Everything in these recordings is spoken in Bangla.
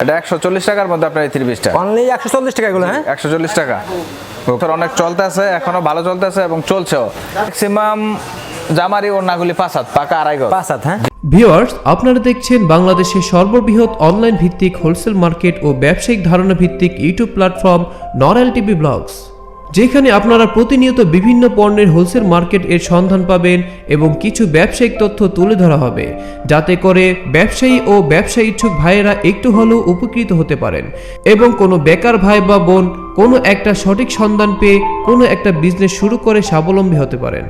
এটা একশো চল্লিশ টাকার মধ্যে আপনার এই থ্রি পিসটা অনলি একশো চল্লিশ টাকা এগুলো হ্যাঁ? একশো চল্লিশ টাকা। ওখানে অনেক চলতে আছে এখনও ভালো চলতে আছে এবং চলছেও। ম্যাক্সিমাম জামারি ওড়নাগুলি পাঁচ হাত পাকা আড়াই পাঁচ হ্যাঁ? ভিওয়ার্স আপনারা দেখছেন বাংলাদেশের সর্ববৃহৎ অনলাইন ভিত্তিক হোলসেল মার্কেট ও ব্যবসায়িক ধারণা ভিত্তিক ইউটিউব প্ল্যাটফর্ম নরেল টিভি ব্লগস যেখানে আপনারা প্রতিনিয়ত বিভিন্ন পণ্যের হোলসেল মার্কেট এর সন্ধান পাবেন এবং কিছু ব্যবসায়িক তথ্য তুলে ধরা হবে। যাতে করে ব্যবসায়ী ও ব্যবসা ইচ্ছুক ভাইয়েরা একটু হলেও উপকৃত হতে পারেন। এবং কোনো বেকার ভাই বা বোন কোনো একটা সঠিক সন্ধান পেয়ে কোনো একটা বিজনেস শুরু করে স্বাবলম্বী হতে পারেন।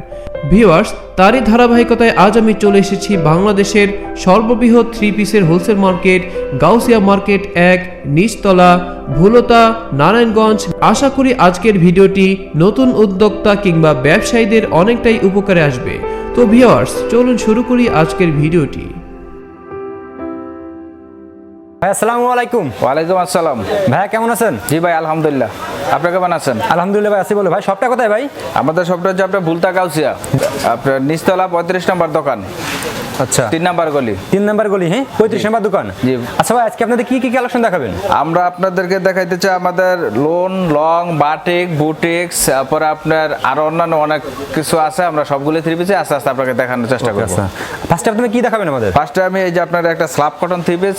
ভিওয়ার্স তারই ধারাবাহিকতায় আজ আমি চলে এসেছি বাংলাদেশের সর্ববৃহৎ থ্রি পিসের হোলসেল মার্কেট গাউসিয়া মার্কেট এক, নিচতলা, ভুলতা, নারায়ণগঞ্জ। আশা করি আজকের ভিডিওটি নতুন উদ্যোক্তা কিংবা ব্যবসায়ীদের অনেকটাই উপকারে আসবে। তো ভিওয়ার্স চলুন শুরু করি আজকের ভিডিওটি। ভাই আসসালামু আলাইকুম। ওয়ালাইকুম আসসালাম। ভাইয়া কেমন আছেন? জি ভাই আলহামদুলিল্লাহ। আপনি কেমন আছেন? আলহামদুলিল্লাহ ভাই আছি বলে। ভাই সবটা কোথায় ভাই? আমাদের সবটা হচ্ছে আপনার ভুলতা কাউসিয়া আপনার নিচতলা পঁয়ত্রিশ নম্বর দোকান। আচ্ছা। তিন নাম্বার গলি। তিন নাম্বার গলি হ্যাঁ? পঁয়ত্রিশ নাম্বার দোকান? জি। আচ্ছা ভাই আজকে আপনাদের কি কি কালেকশন দেখাবেন? আমরা আপনাদেরকে দেখাইতে চাই আমাদের লোন লং বাটিক বুটিক্স তারপরে আপনার আরও অন্যান্য অনেক কিছু আছে আমরা সবগুলো থ্রি পিসে আস্তে আস্তে আপনাকে দেখানোর চেষ্টা করব। আচ্ছা। ফার্স্টে আপনি কি দেখাবেন আমাদের? ফার্স্টে আমি এই যে আপনার একটা slab cotton three piece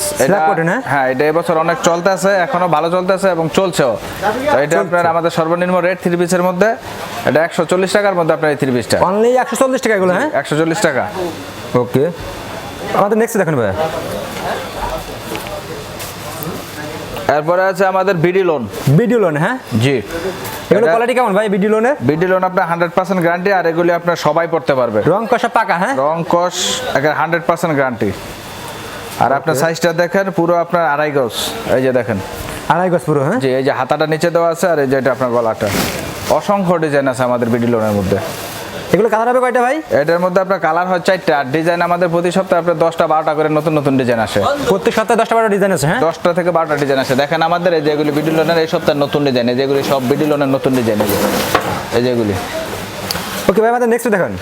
cotton, হ্যাঁ? হ্যাঁ এটা এবছর অনেক চলতে আছে এখনও ভালো চলতে আছে এবং চলছেও। তো এটা আপনার আমাদের সর্বনিম্ন রেট থ্রি পিসের মধ্যে এটা একশো চল্লিশ টাকার মধ্যে আপনার এই থ্রি পিসটা অনলি একশো চল্লিশ টাকা এগুলো হ্যাঁ? একশো চল্লিশ টাকা। ওকে আমাদের নেক্সট দেখেন ভাই এরপরে আছে আমাদের বিডি লোন বিডি লোন হ্যাঁ? জি। এগুলো কোয়ালিটি কেমন ভাই বিডি লোনের বিডি লোন আপনার হান্ড্রেড পার্সেন্ট গ্যারান্টি আর এগুলি আপনার সবাই পড়তে পারবে। রং কষা পাকা হ্যাঁ? রং কস একের হান্ড্রেড পার্সেন্ট গ্যারান্টি আর আপনার সাইজটা দেখেন পুরো আপনার আড়াই গজ। এই যে দেখেন। আড়াই গজ পুরো হ্যাঁ? জি এই যে হাতাটা নিচে দেওয়া আছে আর এই যে এটা আপনার গলাটা। অসংখ্য ডিজাইন আছে আমাদের বিডি লোনের মধ্যে। এগুলো কালার হবে কয়টা ভাই? এটার মধ্যে আপনার কালার হয় চারটা আর ডিজাইন আমাদের প্রতি সপ্তাহে আপনার দশটা বারোটা করে নতুন নতুন ডিজাইন আসে। প্রত্যেক সপ্তাহে দশটা বারো ডিজাইন আছে হ্যাঁ? দশটা থেকে বারোটা ডিজাইন আসে। দেখেন আমাদের এই যেগুলি বিডি লোনের এই সপ্তাহের নতুন ডিজাইন এই যেগুলি সব বিডি লোনের নতুন ডিজাইন এই যেগুলি। ওকে ভাই আমাদের নেক্সট দেখেন।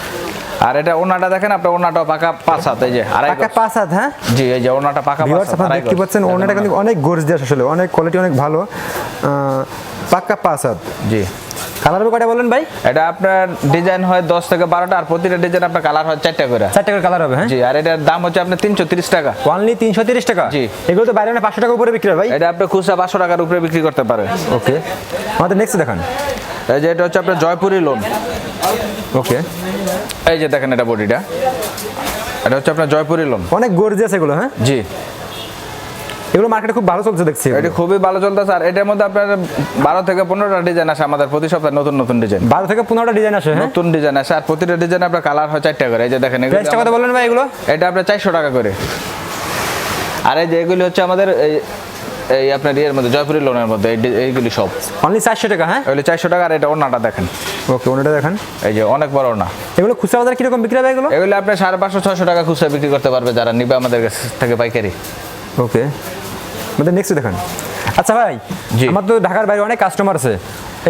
আর এটা ওনাটা দেখেন আপনার ওনাটা পাকা পাঁচ হাত এই যে আড়াই পাকা পাঁচ হাত হ্যাঁ? জি এই যে ওনাটা পাকা পাঁচ হাত, দেখতে পাচ্ছেন ওনাটা কিন্তু অনেক গর্জিয়াস আসলে অনেক কোয়ালিটি অনেক ভালো। পাকা পাঁচ হাত। জি। কালার হবে কয়টা বলেন ভাই? এটা আপনার ডিজাইন হয় দশ থেকে বারোটা আর প্রতিটা ডিজাইন আপনার কালার হয় চারটা করে। চারটা করে কালার হবে হ্যাঁ? জি আর এটার দাম হচ্ছে আপনার তিনশো তিরিশ টাকা। অনলি তিনশো তিরিশ টাকা? জি। এগুলো তো বাইরে পাঁচশো টাকা উপরে বিক্রি হয় ভাই? এটা আপনি খুচরা পাঁচশো টাকার উপরে বিক্রি করতে পারেন ওকে। আমাদের নেক্সট দেখান। এই যে এটা হচ্ছে আপনার জয়পুরি লোন। ওকে। এই যে দেখেন এটা বডিটা। এটা হচ্ছে আপনার জয়পুরি লোন। অনেক গর্জিয়াস এগুলো হ্যাঁ? জি। এগুলো মার্কেটে খুব ভালো চলছে দেখছি এটি খুবই ভালো চলতেছে। আর এটার মধ্যে আপনার বারো থেকে পনেরোটা ডিজাইন আসে আমাদের প্রতি সপ্তাহে নতুন নতুন ডিজাইন বারো থেকে পনেরোটা ডিজাইন আসে হ্যাঁ? নতুন ডিজাইন আসে। আর প্রতিটা ডিজাইন আপনার কালার হয় চারটা করে। এই যে দেখেন কথা বললেন ভাই এগুলো? এটা আপনার চারশো টাকা করে। আর এই যে এগুলি হচ্ছে আমাদের এই এই আপনার ইয়ের মধ্যে জয়পুরি লোনের মধ্যে এইগুলি সব। অনলি চারশো টাকা হ্যাঁ? এগুলি চারশো টাকা আর এটা ওনাটা দেখেন। ওকে ওনাটা দেখান। এই যে অনেক বড় ওনা এগুলো খুচরা বাজার কীরকম বিক্রি হবে এগুলো? এগুলি আপনি সাড়ে পাঁচশো ছশো টাকা খুচরা বিক্রি করতে পারবে যারা নিবে আমাদের কাছ থেকে পাইকারি। ওকে আমাদের নেক্সট দেখান। আচ্ছা ভাই। আমার তো ঢাকার বাইরে অনেক কাস্টমার আছে।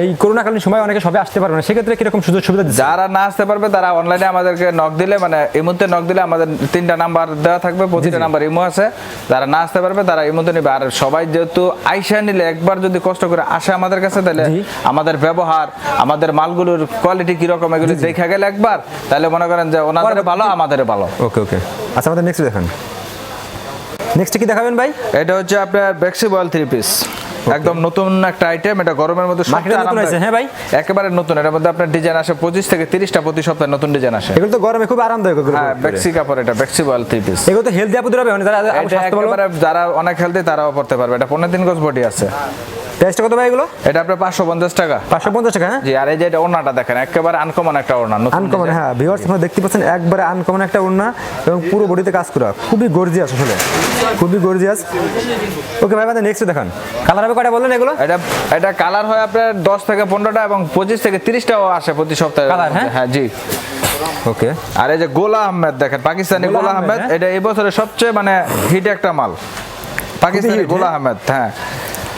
এই করোনাকালীন সময় অনেকে সবে আসতে পারবে না সেক্ষেত্রে কীরকম সুযোগ সুবিধা যারা না আসতে পারবে তারা অনলাইনে আমাদেরকে নক দিলে মানে এই মুহূর্তে নক দিলে আমাদের তিনটা নাম্বার দেওয়া থাকবে প্রতিটা নাম্বার ইমো আছে। যারা না আসতে পারবে তারা ইমোতে নেবে। আর সবাই যেহেতু আইসা নিলে একবার যদি কষ্ট করে আসে আমাদের কাছে তাহলে আমাদের ব্যবহার আমাদের মালগুলোর কোয়ালিটি কীরকম এগুলো দেখা গেলে একবার তাহলে মনে করেন যে ওনাদের ভালো আমাদের ভালো। ওকে ওকে। আচ্ছা আমাদের নেক্সট দেখান। নেক্সট কি দেখাবেন ভাই? এটা হচ্ছে আপনার বেক্সি বয়েল থ্রি পিস একদম নতুন একটা আইটেম এটা গরমের মধ্যে সবচেয়ে নতুন আরামদায়ক। হয়েছে, হ্যাঁ ভাই? একেবারে নতুন এটার মধ্যে আপনার ডিজাইন আসে পঁচিশ থেকে তিরিশটা প্রতি সপ্তাহে নতুন ডিজাইন আসে। এগুলো তো গরমে খুব আরামদায়ক এগুলো। হ্যাঁ। বেক্সি কাপড় এটা বেক্সি বয়েল থ্রি পিস এগুলো তো হেলদি আপুদের হবে মানে যারা যারা অনেক হেলদি তারাও পড়তে পারবে। এটা 15 দিন গজ বডি আছে। প্রাইসটা কত ভাই এগুলো? এটা আপনার পাঁচশো পঞ্চাশ টাকা। পাঁচশো পঞ্চাশ টাকা হ্যাঁ? জি আর এই যে এটা ওড়নাটা দেখেন একেবারে আনকমন একটা ওড়না নতুন আনকমন হ্যাঁ ভিউয়ার্স আপনারা দেখতে পাচ্ছেন একবারে আনকমন একটা ওড়না এবং পুরো বডিতে কাজ করা। খুবই গর্জিয়াস আসলে। খুবই গর্জিয়াস ওকে ভাই আমাদের নেক্সট দেখান। কালার হবে কয়টা বললেন এগুলো? এটা এটা কালার হয় আপনার দশ থেকে পনেরোটা এবং পঁচিশ থেকে তিরিশটাও আসে প্রতি সপ্তাহে। Colour, হ্যাঁ? হ্যাঁ জি। ওকে আর এই যে গোলা আহমেদ দেখেন পাকিস্তানি গোলা আহমেদ, হ্যাঁ? এটা এই বছরের সবচেয়ে মানে হিট একটা মাল। পাকিস্তানি গোলা হ্যাঁ? আহমেদ হ্যাঁ।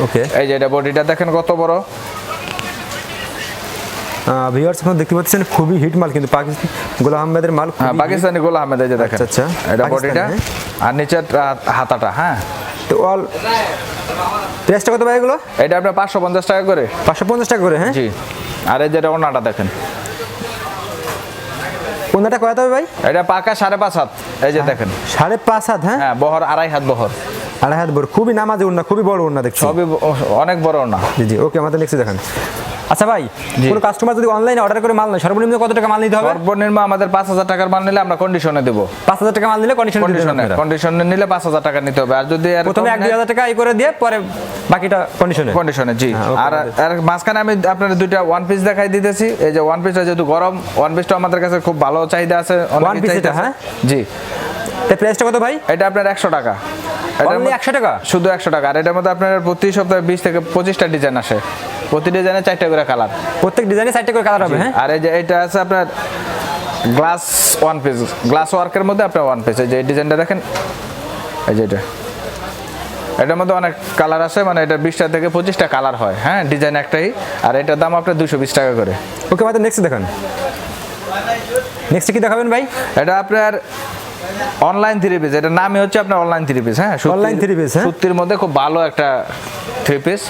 ওকে এই যে এটা বডিটা দেখেন কত বড়। ভিউয়ার্স আপনারা দেখতে পাচ্ছেন খুবই হিট মাল কিন্তু পাকিস্তান গোলাম আহমেদের মাল হ্যাঁ পাকিস্তানি গোলা আহমেদ এই যে দেখেন। আচ্ছা, আচ্ছা। এটা বডিটা হ্যাঁ? আর নিচের হাতাটা হ্যাঁ। তো অল প্রাইসটা কত ভাই এগুলো? এটা আপনার পাঁচশো পঞ্চাশ টাকা করে। পাঁচশো পঞ্চাশ টাকা করে হ্যাঁ? জি। আর এই যেটা ওনাটা দেখেন। কোনটা কত হবে ভাই? এটা পাকা সাড়ে পাঁচ হাত এই যে দেখেন। সাড়ে পাঁচ হাত হ্যাঁ? হ্যাঁ বহর আড়াই হাত বহর। আড়াই হাত বড় খুবই নামাজি উন্না খুবই বড় উন্না দেখছি। সবই অনেক বড় না জি জি ওকে আমাদের নেক্সট দেখান। আচ্ছা ভাই কোনো কাস্টমার যদি অনলাইনে অর্ডার করে মাল নেয় সর্বনিম্ন কত টাকা মাল নিতে হবে? সর্বনিম্ন আমাদের পাঁচ হাজার টাকার মাল নিলে আমরা কন্ডিশনে দেবো। পাঁচ হাজার টাকা মাল নিলে কন্ডিশন কন্ডিশনে কন্ডিশনে নিলে পাঁচ হাজার টাকা নিতে হবে। আর যদি প্রথমে এক দুই হাজার টাকা এই করে দিয়ে পরে বাকিটা কন্ডিশনে কন্ডিশনে জি। হ্যাঁ, আর আর মাঝখানে আমি আপনার দুইটা ওয়ান পিস দেখাই দিতেছি। এই যে ওয়ান পিসটা যেহেতু গরম ওয়ান পিসটা আমাদের কাছে খুব ভালো চাহিদা আছে One piece হ্যাঁ? জি। এই প্রাইসটা কত ভাই? এটা আপনার একশো টাকা। একশো টাকা? শুধু একশো টাকা। আর এটার মধ্যে আপনার প্রতি সপ্তাহে বিশ থেকে পঁচিশটা ডিজাইন আসে। প্রতি ডিজাইনে চারটে করে কালার প্রত্যেক ডিজাইনে চারটে করে কালার হবে হ্যাঁ? আর এই যে এটা আছে আপনার গ্লাস ওয়ান পিস গ্লাস ওয়ার্কের মধ্যে আপনার ওয়ান পিস এই যে ডিজাইনটা দেখেন। এই যে এটা। এটার মধ্যে অনেক কালার আছে মানে এটা বিশটা থেকে পঁচিশটা কালার হয় হ্যাঁ? ডিজাইন একটাই। আর এটার দাম আপনার দুশো বিশ টাকা করে। ওকে আমাদের নেক্সট দেখান। নেক্সট কি দেখাবেন ভাই? এটা আপনার অনলাইন থ্রি পিস এটার নামই হচ্ছে আপনার অনলাইন থ্রি পিস হ্যাঁ? Online three piece, হ্যাঁ? সুতির মধ্যে খুব ভালো একটা থ্রি পিস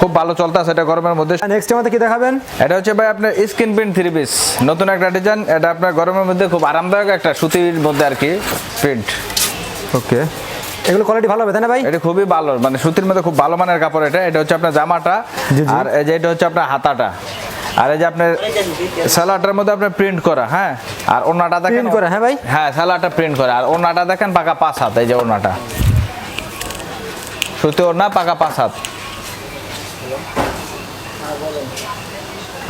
খুব ভালো চলতে আছে এটা গরমের মধ্যে। নেক্সট আমাদের কি দেখাবেন? এটা হচ্ছে ভাই আপনার স্কিন প্রিন্ট থ্রি পিস নতুন একটা ডিজাইন এটা আপনার গরমের মধ্যে খুব আরামদায়ক একটা সুতির মধ্যে আর কি প্রিন্ট ওকে এগুলো কোয়ালিটি ভালো হবে তাই না ভাই? এটা খুবই ভালো মানে সুতির মধ্যে খুব ভালো মানের কাপড় এটা এটা হচ্ছে আপনার জামাটা। আর এই যে এটা হচ্ছে আপনার হাতাটা। আর এই যে আপনার স্যালাডটার মধ্যে আপনার প্রিন্ট করা হ্যাঁ? আর ওনাটা দেখেন করা, হ্যাঁ ভাই? হ্যাঁ স্যালাডটা প্রিন্ট করা। আর ওনাটা দেখেন পাকা পাঁচ হাত এই যে ওনাটা সুতি ওনা পাকা পাঁচ হাত।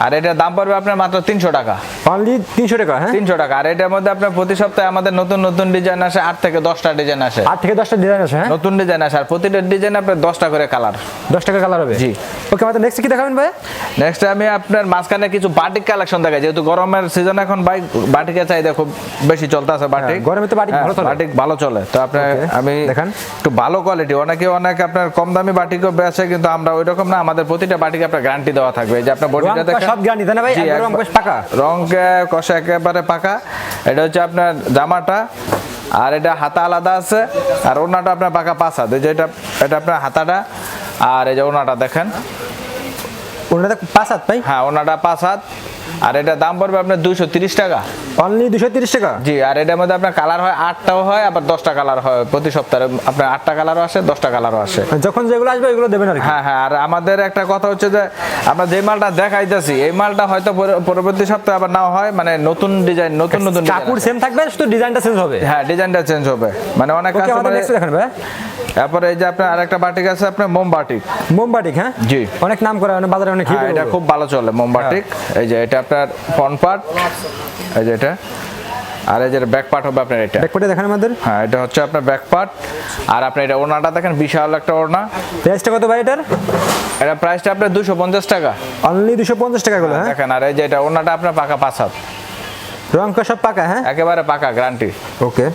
আর এটার দাম পড়বে আপনার মাত্র তিনশো টাকা। অনলি তিনশো টাকা হ্যাঁ? তিনশো টাকা। আর এটার মধ্যে আপনার প্রতি সপ্তাহে আমাদের নতুন নতুন ডিজাইন আসে আট থেকে দশটা ডিজাইন আসে। আট থেকে দশটা ডিজাইন আছে হ্যাঁ? নতুন ডিজাইন আসে। আর প্রতিটা ডিজাইন আপনার দশটা করে কালার দশ টাকা কালার হবে? জি। ওকে আমাদের নেক্সট কি দেখাবেন ভাই? নেক্সট আমি আপনার মাঝখানে কিছু বাটিক কালেকশন দেখাই। যেহেতু গরমের সিজন এখন ভাই বাটিকের চাহিদা খুব বেশি চলতেছে বাটিক হ্যাঁ, গরমে তো বাটিক হ্যাঁ, ভালো চলে। বাটিক ভালো চলে। তো আপনার আমি দেখান। একটু ভালো কোয়ালিটি অনেকে অনেক আপনার কম দামি বাটিকও বেচে কিন্তু আমরা ওই রকম না আমাদের প্রতিটা বাটিকে আপনার গ্যারান্টি দেওয়া থাকবে। যে আপনার বডিটা দেখেন। সব guarantee, তাই না ভাই? রং কষ পাকা? রং কে- কষা একেবারে পাকা। এটা হচ্ছে আপনার জামাটা আর এটা হাতা আলাদা আছে আর ওনাটা আপনার পাকা পাঁচ হাত। যে এটা এটা আপনার হাতাটা আর এই যে ওনাটা দেখেন। ওনাটা পাঁচ হাত ভাই হ্যাঁ ওনাটা পাঁচ হাত আর এটা দাম পড়বে আপনার দুইশো তিরিশ টাকা। অনলি দুশো তিরিশ টাকা? জি আর এটার মধ্যে আপনার কালার হয় আটটাও হয় আবার দশটা কালার হয়। প্রতি সপ্তাহে আপনার আটটা কালারও আসে দশটা কালারও আসে। যখন যেগুলো আসবে ওইগুলো দেবেন আর হ্যাঁ হ্যাঁ আর আমাদের একটা কথা হচ্ছে যে আমরা যে মালটা দেখাইতেছি এই মালটা হয়তো পরে- পরবর্তী সপ্তাহে আবার নাও হয় মানে নতুন ডিজাইন নতুন নতুন কাপড় সেম থাকবে শুধু ডিজাইনটা চেঞ্জ হবে? হ্যাঁ ডিজাইনটা চেঞ্জ হবে। মানে অনেক কাস্টমার দেখেন ভাই। তারপরে এই যে আপনার আরেকটা বাটিক আছে আপনার মোম বাটিক মোমবাটিক হ্যাঁ? জি। অনেক নাম করা অনেক বাজারে অনেক হ্যাঁ এটা খুব ভালো চলে মোমবাটিক এই যে এটা আপনার ফ্রন্ট পার্ট এই যে এটা আর এই যে ব্যাক পার্ট হবে আপনার এটা। ব্যাক পার্টে দেখেন আমাদের। হ্যাঁ এটা হচ্ছে আপনার ব্যাক পার্ট আর আপনি এটা ওড়নাটা দেখেন বিশাল একটা ওড়না। প্রাইসটা কত ভাই এটার? এটা প্রাইসটা আপনার দুশো পঞ্চাশ টাকা। অনলি দুশো পঞ্চাশ টাকা গুলো হ্যাঁ? দেখেন আর এই যে এটা ওড়নাটা আপনার পাকা পাঁচ হাত। রং সব পাকা হ্যাঁ? একেবারে পাকা গ্যারান্টি ওকে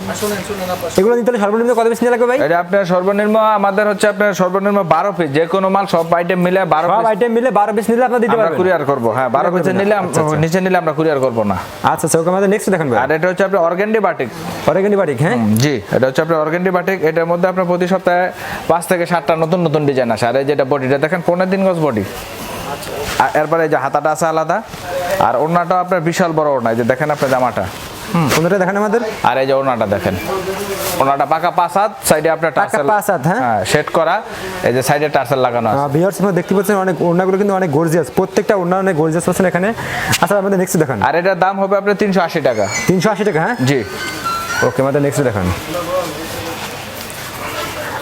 এগুলো নিতে হলে সর্বনিম্ন কত পিস লাগবে ভাই? এটা আপনার সর্বনিম্ন আমাদের হচ্ছে আপনার সর্বনিম্ন বারো পিস যে কোনো মাল সব আইটেম মিলে বারো সব আইটেম মিলে বারো পিস নিলে আপনার দিতে আমরা পারবেন। কুরিয়ার করব হ্যাঁ বারো Courier পিসে করবেন নিলে আচ্ছা, আচ্ছা। নিচে নিলে আমরা কুরিয়ার করব না। আচ্ছা আচ্ছা ওকে আমাদের নেক্সট দেখেন ভাই। আর এটা হচ্ছে আপনার অর্গেন্ডি বাটিক অরেগানি বাটিক হ্যাঁ? জি এটা হচ্ছে আপনার অর্গেন্ডি বাটিক এটার মধ্যে আপনার প্রতি সপ্তাহে পাঁচ থেকে সাতটা নতুন নতুন ডিজাইন আসে। আর এই যেটা বডিটা দেখেন পনেরো দিন গজ বডি আর এরপরে এই যে হাতাটা আছে আলাদা। আর ওড়নাটা আপনার বিশাল বড় ওড়না এই যে দেখেন আপনার জামাটা। কোনটা দেখেন আমাদের? আর এই যে ওড়নাটা দেখেন। ওড়নাটা পাকা সাইডে আপনার টার্সেল হ্যাঁ? হ্যাঁ সেট করা। এই যে সাইডে টার্সেল লাগানো আছে। ভিউয়ার্স আপনারা দেখতে পাচ্ছেন অনেক ওড়নাগুলো কিন্তু অনেক গর্জিয়াস প্রত্যেকটা ওড়না অনেক গর্জিয়াস পাচ্ছেন এখানে। আচ্ছা আমাদের নেক্সট দেখান। আর এটার দাম হবে আপনার তিনশো আশি টাকা। তিনশো আশি টাকা হ্যাঁ? জি। ওকে আমাদের নেক্সট দেখান।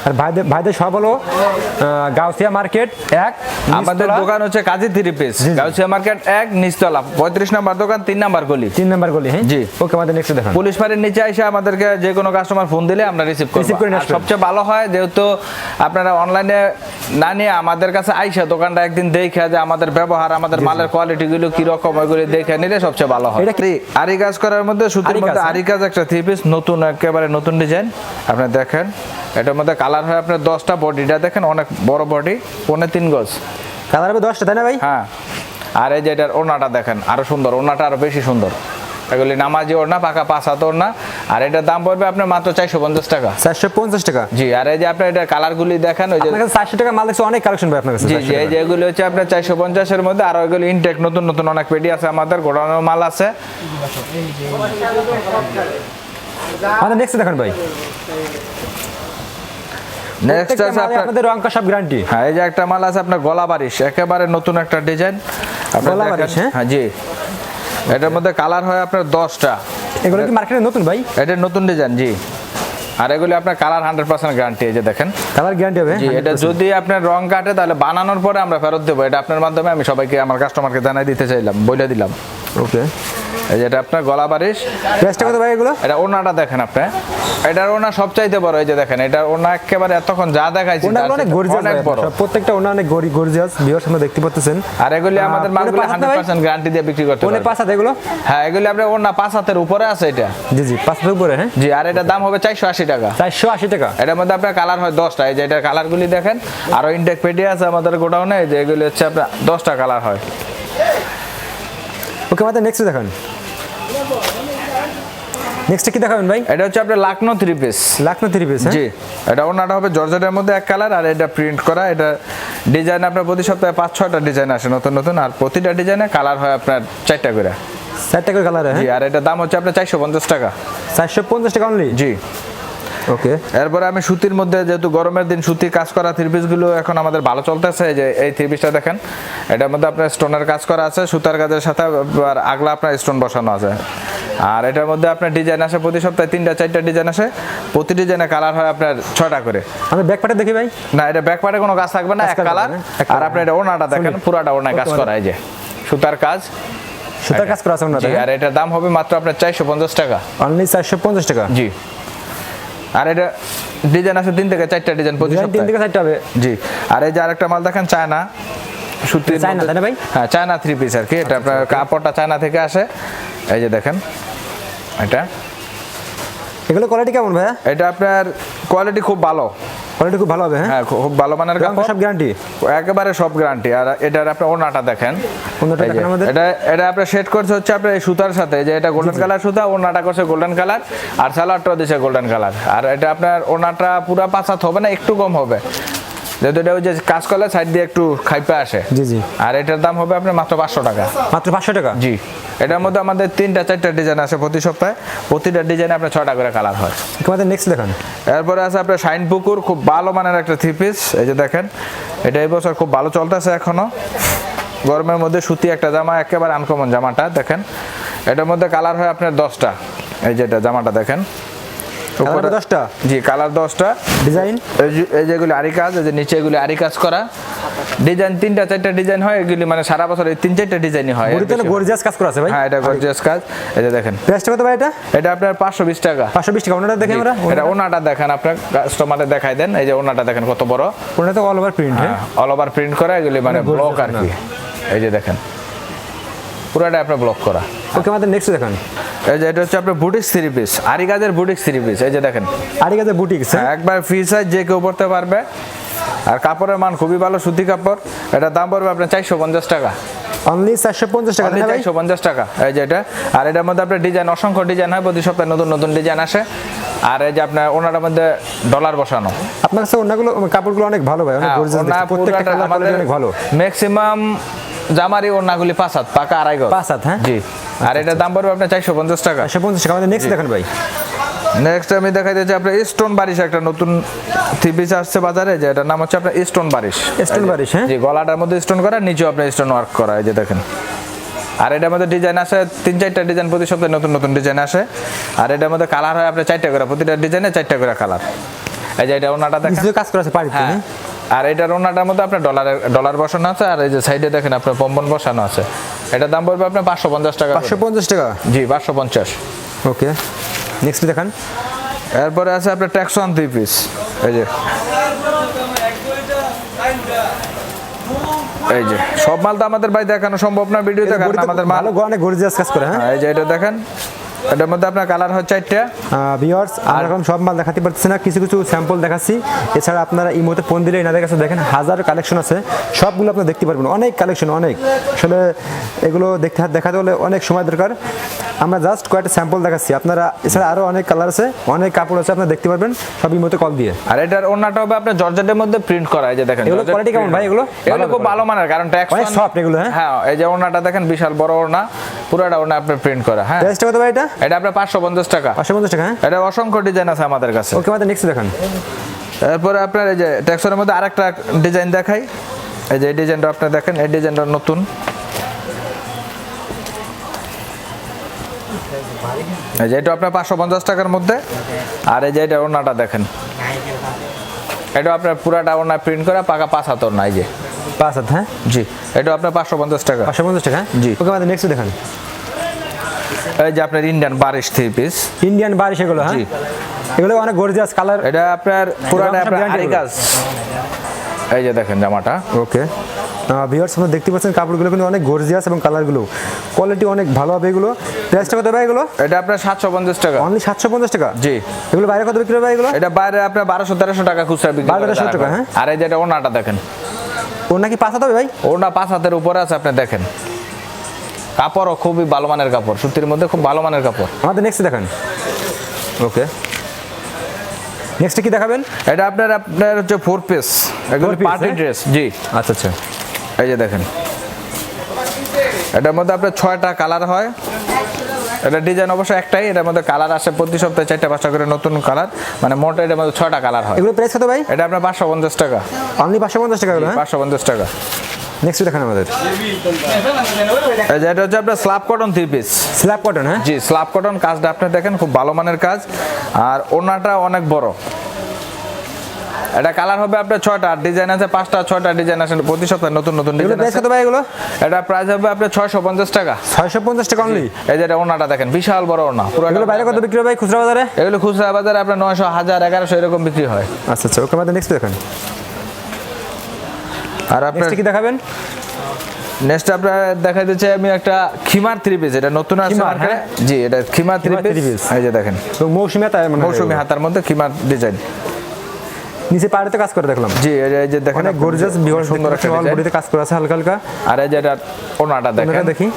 আর ভাইদের ভাইদের সব হলো গাউসিয়া মার্কেট এক আমাদের দোকান হচ্ছে Kazi three piece. Gausia market এক নিচতলা। পঁয়ত্রিশ নম্বর দোকান তিন নাম্বার গলি। তিন নাম্বার গলি হ্যাঁ? জি। ওকে আমাদের নেক্সট দেখান। পুলিশ ফাঁড়ির নিচে এসে আমাদেরকে যে কোনো কাস্টমার ফোন দিলে আমরা রিসিভ করে সবচেয়ে ভালো হয় যেহেতু আপনারা অনলাইনে না নিয়ে আমাদের কাছে আইসা দোকানটা একদিন দেখে যে আমাদের ব্যবহার আমাদের মালের কোয়ালিটি গুলো কি রকম ওইগুলি দেখে নিলে সবচেয়ে ভালো হয়। আরি কাজ করার মধ্যে সুতির মধ্যে হ্যাঁ? আরি কাজ একটা থ্রি পিস নতুন একেবারে নতুন ডিজাইন আপনি দেখেন এটার মধ্যে কালার হয় আপনার দশটা বডিটা দেখেন অনেক বড় বডি পৌনে তিন গজ। কালার হবে দশটা তাই না ভাই? হ্যাঁ। আর এই যে এটার ওড়নাটা দেখেন আরও সুন্দর ওড়নাটা আরও বেশি সুন্দর। এগুলি নামাজি ওড়না পাকা পাঁচ হাত ওড়না। আর এটার দাম পড়বে আপনার মাত্র চারশো পঞ্চাশ টাকা। চারশো পঞ্চাশ টাকা। জি আর এই যে আপনার এটা কালারগুলি দেখেন ওই যে চারশো টাকা মাল দেখছি অনেক কালেকশন ভাই আপনার কাছে জি জি এই টাকা। যে এগুলো হচ্ছে আপনার চারশো পঞ্চাশের মধ্যে আর ওইগুলো ইনটেক নতুন নতুন অনেক পেটি আছে আমাদের গোডাউনের মাল আছে। আমাদের নেক্সট দেখান ভাই। নেক্সট আছে আপনাদের রং সব গ্যারান্টি হ্যাঁ এই যে একটা মাল আছে আপনার গলা বারিশ একেবারে নতুন একটা ডিজাইন গলা বারিশ, হ্যাঁ? হ্যাঁ জি। এটার মধ্যে কালার হয় আপনার দশটা। এগুলো কি মার্কেটে নতুন ভাই? এটা নতুন ডিজাইন জি। আর এগুলি আপনার কালার হান্ড্রেড পার্সেন্ট গ্যারান্টি এই যে দেখেন। কালার গ্যারান্টি হবে জি এটা যদি আপনার রং কাটে তাহলে বানানোর পরে আমরা ফেরত দেবো। এটা আপনার মাধ্যমে আমি সবাইকে আমার কাস্টমারকে জানাই দিতে চাইলাম বলে দিলাম। ওকে। এই যে এটা আপনার গলা বারিশ। প্রাইসটা কত ভাই এগুলো? এটা ওনাটা দেখেন আপনি। এটার ওনা সবচাইতে বড় এই যে দেখেন এটার ওনা একেবারে এতক্ষণ যা দেখাইছি তার অনেক গর্জিয়াস অনেক বড়। প্রত্যেকটা ওনা অনেক গর্জিয়াস ভিউয়ার সামনে দেখতে পাচ্ছেন আর এগুলি আমাদের মালগুলো পনেরো পাঁচ হাতে হান্ড্রেড ভাই? পার্সেন্ট গ্যারান্টি দিয়ে বিক্রি করতে ওনে পাঁচ হাতে এগুলো? হ্যাঁ এগুলি আপনার ওনা পাঁচ হাতের উপরে আছে এটা। জি জি পাঁচ হাতের উপরে হ্যাঁ? জি আর এটার দাম হবে চারশো আশি টাকা। চারশো আশি টাকা। এটার মধ্যে আপনার কালার হয় দশটা। এই যে এটার কালারগুলি দেখেন আরও ইনটেক পেটি আছে আমাদের গোডাউনে যে এগুলি হচ্ছে আপনার দশটা কালার হয়। ওকে আমাদের নেক্সট দেখান। নেক্সট কি দেখাবেন ভাই? এটা হচ্ছে আপনার Lucknow three piece Lucknow three piece জি এটা ওনাটা হবে জর্জেটের মধ্যে এক কালার আর এটা প্রিন্ট করা এটা ডিজাইন আপনার প্রতি সপ্তাহে পাঁচ ছয়টা ডিজাইন আসে নতুন নতুন আর প্রতিটা ডিজাইনে কালার হয় আপনার চারটা করে। চারটা করে কালার জি হ্যাঁ? আর এটার দাম হচ্ছে আপনার চারশো পঞ্চাশ টাকা। চারশো পঞ্চাশ টাকা অনলি জি। ওকে এরপরে আমি সুতির মধ্যে যেহেতু গরমের দিন সুতি কাজ করা থ্রি পিসগুলো এখন আমাদের ভালো চলতেছে যে এই থ্রি পিসটা দেখেন। এটার মধ্যে আপনার স্টোনের কাজ করা আছে সুতার কাজের সাথে আবার আগলা আপনার স্টোন বসানো আছে। আর এটার মধ্যে আপনার ডিজাইন আসে প্রতি সপ্তাহে তিনটা চারটা ডিজাইন আসে। প্রতি ডিজাইনে কালার হয় আপনার ছটা করে। আমি ব্যাক পার্টে দেখি ভাই। না এটা ব্যাক পার্টে কোনো কাজ থাকবে না এক কালার আর আপনি এটা ওনাটা দেখেন পুরাটা ওনায় কাজ করা এই যে। সুতার কাজ। সুতার কাজ করা আছে জি আর এটার দাম হবে মাত্র আপনার চারশো পঞ্চাশ টাকা। অনলি চারশো পঞ্চাশ টাকা? জি। আর এটা ডিজাইন আছে তিন থেকে চারটা ডিজাইন প্রতি সপ্তাহে তিন থেকে চারটা হবে। জি। আর এই যে আরেকটা মাল দেখেন চায়না। সুতির চায়না, তাই না ভাই? হ্যাঁ চায়না থ্রি পিস আর কি। এটা আপনার কাপড়টা চায়না থেকে আসে। এই যে দেখেন এটা। এগুলো কোয়ালিটি কেমন ভাইয়া? এটা আপনার কোয়ালিটি খুব ভালো। কোয়ালিটি খুব ভালো হবে হ্যাঁ? হ্যাঁ খুব ভালো মানের কাপড়। সব গ্যারান্টি একেবারে সব গ্যারান্টি আর এটার আপনার ওনাটা দেখেন। ওনাটা এই যে, দেখেন আমাদের। এটা এটা আপনার সেট করছে হচ্ছে আপনার এই সুতার সাথে যে এটা গোল্ডেন কালার সুতা ওনাটা করছে গোল্ডেন কালার আর সালোয়ারটাও দিছে গোল্ডেন কালার আর এটা আপনার ওনাটা পুরো পাঁচাত হবে না একটু কম হবে। যেহেতু এটা ওই যে কাজ করলে সাইড দিয়ে একটু খাইপে আসে। জি, জি। আর এটার দাম হবে আপনার মাত্র পাঁচশো টাকা। মাত্র পাঁচশো টাকা? জি। এটার মধ্যে আমাদের তিনটা চারটা ডিজাইন আছে প্রতি সপ্তাহে। প্রতিটা ডিজাইনে আপনার ছটা করে কালার হয়। আমাদের নেক্সট দেখেন। এরপরে আছে আপনার শাইন পুকুর খুব ভালো মানের একটা থ্রি পিস এই যে দেখেন এটা এই বছর খুব ভালো চলতেছে এখনও। গরমের মধ্যে সুতি একটা জামা একেবারে আনকমন জামাটা দেখেন। এটার মধ্যে কালার হয় আপনার দশটা। এই যেটা জামাটা দেখেন। উপরে-? জি কালার দশটা। ডিজাইন এই যেগুলি আরি কাজ এই যে নিচে এগুলি আরি কাজ করা। ডিজাইন তিনটা চারটা ডিজাইন হয় এগুলি মানে সারা বছর এই তিন চারটা ডিজাইনই হয় বডিতে গর্জিয়াস কাজ করা আছে ভাই। হ্যাঁ এটা গর্জিয়াস কাজ। এই যে দেখেন। প্রাইসটা কত ভাই এটা? এটা আপনার পাঁচশো বিশ টাকা। পাঁচশো বিশ টাকা ওনাটা দেখি আমরা এটা ওনাটা দেখেন আপনার কাস্টমারে দেখাই দেন। এই যে ওনাটা দেখেন কত বড়। ওনাটা অল ওভার প্রিন্ট হ্যাঁ? অল ওভার প্রিন্ট করা এগুলি মানে ব্লক আর কি। এই যে দেখেন। পুরোটা আপনার ব্লক করা। ওকে আমাদের নেক্সট দেখেন। এই যে এটা হচ্ছে আপনার বুটিক্স থ্রি পিস আরি কাজের বুটিক্স থ্রি পিস এই যে দেখেন। কাছে বুটিক্স হ্যাঁ একবার ফ্রি সাইজ যে কেউ পড়তে পারবে। আর কাপড়ের মান খুবই ভালো সুতি কাপড়। এটার দাম পড়বে আপনার চারশো পঞ্চাশ টাকা। অনলি চারশো পঞ্চাশ টাকা চারশো পঞ্চাশ টাকা এই যে এটা। আর এটার মধ্যে আপনার ডিজাইন অসংখ্য ডিজাইন হয়। প্রতি সপ্তাহে নতুন নতুন ডিজাইন আসে। আর এই যে আপনার ওনার মধ্যে ডলার বসানো। আপনার কাছে ওনাগুলো কাপড়গুলো অনেক ভালো ভাই অনেক গর্জিয়াস প্রত্যেকটা অনেক ভালো। ম্যাক্সিমাম জামারি ওনাগুলি পাঁচ হাত পাকা আড়াই গজ। পাঁচ হাত, হ্যাঁ? জি। আর এটার দাম পড়বে আপনার চারশো পঞ্চাশ টাকা। চারশো পঞ্চাশ টাকা। আমাদের নেক্সট দেখেন ভাই। নেক্সট আমি দেখাই দিচ্ছি আপনার স্টোন বারিশ একটা নতুন থ্রি পিস আসছে বাজারে যে এটার নাম হচ্ছে আপনার স্টোন বারিশ স্টোন বারিশ, হ্যাঁ? জি গলাটার মধ্যে স্টোন করা নিচেও আপনার স্টোন ওয়ার্ক করা এই যে দেখেন। আর এটার মধ্যে ডিজাইন আসে তিন চারটা ডিজাইন প্রতি সপ্তাহে নতুন নতুন ডিজাইন আসে। আর এটার মধ্যে কালার হয় আপনার চারটা করে প্রতিটা ডিজাইনে চারটা করে কালার এই যে এটা ওনাটা দেখেন। কিছু কাজ করা আছে পাড়িতে হ্যাঁ। আর এটার ওনাটার মধ্যে আপনার ডলার ডলার বসানো আছে আর এই যে সাইডে দেখেন আপনার পম্পন বসানো আছে। এটার দাম পড়বে আপনার পাঁচশো পঞ্চাশ টাকা। পাঁচশো পঞ্চাশ টাকা? জি পাঁচশো পঞ্চাশ। ওকে নেক্সট দেখান। এরপরে আছে আপনার ট্যাক্স ট্যাক্সন থ্রি পিস এই যে। এই যে সব মাল তো আমাদের ভাই দেখানো সম্ভব না ভিডিওতে কারণ আমাদের মাল ভালো অনেক গর্জিয়াস কাজ করে হ্যাঁ? হ্যাঁ, এই যে এটা দেখেন। এটার মধ্যে আপনার কালার হচ্ছে চারটা। ভিওয়ার্স আর এখন সব মাল দেখাতে পারতেছি না কিছু কিছু স্যাম্পল দেখাচ্ছি। এছাড়া আপনারা এই মুহূর্তে ফোন দিলে এনাদের কাছে দেখেন হাজার কালেকশন আছে। সবগুলো আপনারা দেখতে পারবেন অনেক কালেকশন অনেক। আসলে এগুলো দেখতে দেখাতে হলে অনেক সময় দরকার। আমরা জাস্ট কয়েকটা স্যাম্পল দেখাচ্ছি। আপনারা এছাড়া আরও অনেক কালার আছে অনেক কাপড় আছে আপনারা দেখতে পারবেন। সবই মতো কল দিয়ে। আর এটার ওন্নাটা হবে আপনার জর্জেটের মধ্যে প্রিন্ট করা এই যে দেখেন এগুলো quality কেমন ভাই? এগুলো? এগুলো খুব ভালো মানের কারণ ট্যাক্স অনেক soft এগুলো, হ্যাঁ? হ্যাঁ এই যে ওন্নাটা দেখেন বিশাল বড় ওন্না পুরোটা ওন্না আপনার প্রিন্ট করা হ্যাঁ। প্রাইসটা কত ভাই এটা? এটা আপনার পাঁচশো পঞ্চাশ টাকা। পাঁচশো পঞ্চাশ টাকা হ্যাঁ? এটা অসংখ্য ডিজাইন আছে আমাদের কাছে। ওকে আমাদের নেক্সট দেখান। তারপরে আপনার এই যে ট্যাক্সনের মধ্যে আরেকটা ডিজাইন দেখাই। এই যে এই ডিজাইনটা আপনি দেখেন এই ডিজাইনটা নতুন। এই যে এটা আপনার পাঁচশো পঞ্চাশ টাকার মধ্যে। আর এই যে এটা ওনাটা দেখেন। এটা আপনার পুরাটা ওনা প্রিন্ট করা পাকা পাঁচ হাতর না এই যে। পাঁচ হাত হ্যাঁ? জি এটা আপনার পাঁচশো পঞ্চাশ টাকা। পাঁচশো পঞ্চাশ টাকা? জি। ওকে আমাদের নেক্সট দেখান। এই যে আপনার ইন্ডিয়ান বারিশ থ্রি পিস ইন্ডিয়ান বারিশ এগুলো হ্যাঁ? এগুলো অনেক গর্জিয়াস কালার এটা আপনার পুরাটা আপনার আরি কাজ এই যে দেখেন জামাটা। ওকে ভিউয়ার্স আপনারা দেখতে পাচ্ছেন কাপড়গুলো কিন্তু অনেক গর্জিয়াস এবং কালারগুলো কোয়ালিটি অনেক ভালো হবে এগুলো। প্রাইসটা কত ভাই এগুলো? এটা আপনার সাতশো পঞ্চাশ টাকা। অনলি সাতশো পঞ্চাশ টাকা? জি। এগুলো বাইরে কত বিক্রি হবে এগুলো? এটা বাইরে আপনার বারোশো তেরোশো টাকা খুচরা বিক্রি করে 1200 টাকা, হ্যাঁ? আর এই যে যেটা ওনাটা দেখেন। ওর নাকি পাঁচ হাত হবে ভাই? ওনা পাঁচ হাতের উপরে আছে আপনি দেখেন। কাপড়ও খুবই ভালো মানের কাপড়। সুতির মধ্যে খুব ভালো মানের কাপড়। আমাদের নেক্সট দেখেন। ওকে। নেক্সট কি দেখাবেন? এটা আপনার আপনার হচ্ছে four piece piece, party? Dress জি। আচ্ছা আচ্ছা। এই যে দেখেন। এটার মধ্যে আপনার ছয়টা কালার হয়। এটা ডিজাইন অবশ্য একটাই এটার মধ্যে কালার আসে প্রতি সপ্তাহে চারটা পাঁচটা করে নতুন কালার। মানে মোট এটার মধ্যে ছয়টা কালার হয়। এগুলো প্রাইস কত ভাই? এটা আপনার পাঁচশো পঞ্চাশ টাকা। অনলি পাঁচশো পঞ্চাশ টাকা হ্যাঁ? পাঁচশো পঞ্চাশ টাকা। নেক্সট দেখান আমাদের। এই যে এটা হচ্ছে আপনার slab cotton three piece slab cotton হ্যাঁ? জি স্ল্যাব কটন কাজটা আপনি দেখেন খুব ভালো মানের কাজ। আর ওনাটা অনেক বড়। এটা কালার হবে আপনার ছয়টা ডিজাইন আছে পাঁচটা ছয়টা ডিজাইন আছে। প্রতি সপ্তাহে নতুন নতুন ডিজাইন আছে। কত ভাই এগুলো। এটা প্রাইস হবে আপনার ছয়শো পঞ্চাশ টাকা। ছয়শো পঞ্চাশ টাকা অনলি এই যে এটা ওনাটা দেখেন বিশাল বড় ওনা। পুরো এগুলো বাইরে কত বিক্রি হবে ভাই খুচরা বাজারে? এগুলো খুচরা বাজারে আপনার নয়শো হাজার এগারোশো এরকম বিক্রি হয়। আচ্ছা আচ্ছা ওকে আমাদের নেক্সট দেখান। আর আপনার কি দেখাবেন? নেক্সট আপনার দেখা দিচ্ছে আমি একটা খিমার থ্রি পিস এটা নতুন আছে খিমার, জি এটা খিমার থ্রি পিস এই যে দেখেন। মৌসুমি মানে মৌসুমি হাতার মধ্যে খিমার ডিজাইন নিচে পাড়েতে কাজ করে দেখলাম। জি এই যে- দেখেন অনেক গর্জিয়াস বিহর সুন্দর একটা বডিতে কাজ করা আছে হালকা হালকা। আর এই যে এটা ওনাটা দেখেন। দেখি।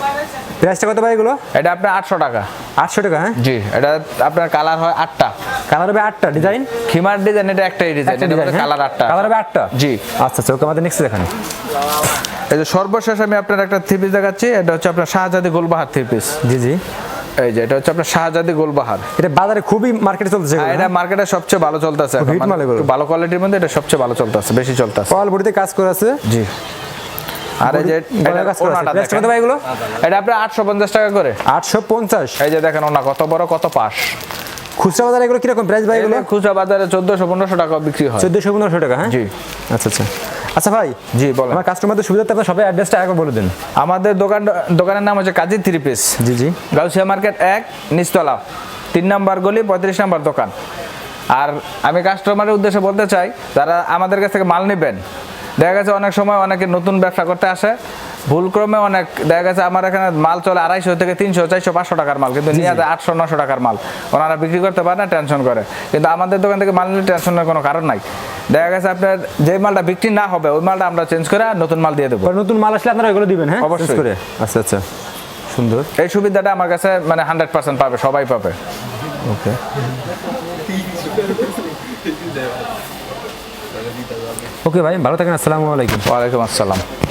প্রাইসটা কত ভাই এগুলো? এটা আপনার আটশো টাকা। আটশো টাকা হ্যাঁ? জি এটা আপনার কালার হয় আটটা। কালার হবে আটটা ডিজাইন খিমার ডিজাইন এটা একটাই ডিজাইন এটা ডিজাইন কালার আটটা। কালার হবে আটটা? জি। আচ্ছা আচ্ছা ওকে আমাদের নেক্সট দেখান। এই যে সর্বশেষ আমি আপনার একটা থ্রি পিস দেখাচ্ছি এটা হচ্ছে আপনার শাহজাদি গোলবাহার থ্রি পিস জি জি। এই যে এটা হচ্ছে আপনার শাহজাদি গোলবাহার। এটা বাজারে খুবই মার্কেটে চলতেছে এটা মার্কেটে সবচেয়ে ভালো চলতেছে মানে ভালো কোয়ালিটির মধ্যে এটা সবচেয়ে ভালো চলতেছে বেশি চলতেছে। অল বডিতে কাজ করা আছে। জি। আর এই যে এটা ভাই এগুলো? আপনার আটশো পঞ্চাশ টাকা করে। আটশো পঞ্চাশ? এই যে দেখেন ওনা কত বড় কত পাশ। খুচরা বাজারে এগুলো কীরকম প্রাইস ভাই এগুলো? এগুলো খুচরা বাজারে চোদ্দশো পনেরোশো টাকা বিক্রি হয়। চোদ্দশো পনেরোশো টাকা হ্যাঁ? জি। আচ্ছা আচ্ছা। আচ্ছা ভাই জি বলেন। আমার কাস্টমারদের সুবিধার্থে আপনার সবাই অ্যাড্রেসটা একবার বলে দিন। আমাদের দোকান দোকানের নাম হচ্ছে কাজী থ্রি পিস জি জি। গাউসিয়া মার্কেট এক নিচতলা। তিন নাম্বার গলি পঁয়ত্রিশ নাম্বার দোকান। আর আমি কাস্টমারের উদ্দেশ্যে বলতে চাই যারা আমাদের কাছ থেকে মাল নেবেন দেখা গেছে অনেক সময় অনেকে নতুন ব্যবসা করতে আসে ভুলক্রমে অনেক দেখা গেছে আমার এখানে মাল চলে আড়াইশো থেকে তিনশো চারশো পাঁচশো টাকার মাল কিন্তু নিয়ে যায় আটশো নশো টাকার মাল। ওনারা বিক্রি করতে পারে না টেনশন করে। কিন্তু আমাদের দোকান থেকে মাল নিলে টেনশনের কোনো কারণ নাই। দেখা গেছে আপনার যে মালটা বিক্রি না হবে ওই মালটা আমরা চেঞ্জ করে নতুন মাল দিয়ে দেবো। নতুন মাল আসলে আপনারা এগুলো দিবেন হ্যাঁ? অবশ্যই। করে। আচ্ছা আচ্ছা। সুন্দর। এই সুবিধাটা আমার কাছে মানে হান্ড্রেড পার্সেন্ট পাবে সবাই পাবে। ওকে। ওকে ভাই ভালো থাকেন আসসালামু আলাইকুম। ওয়ালাইকুম আসসালাম।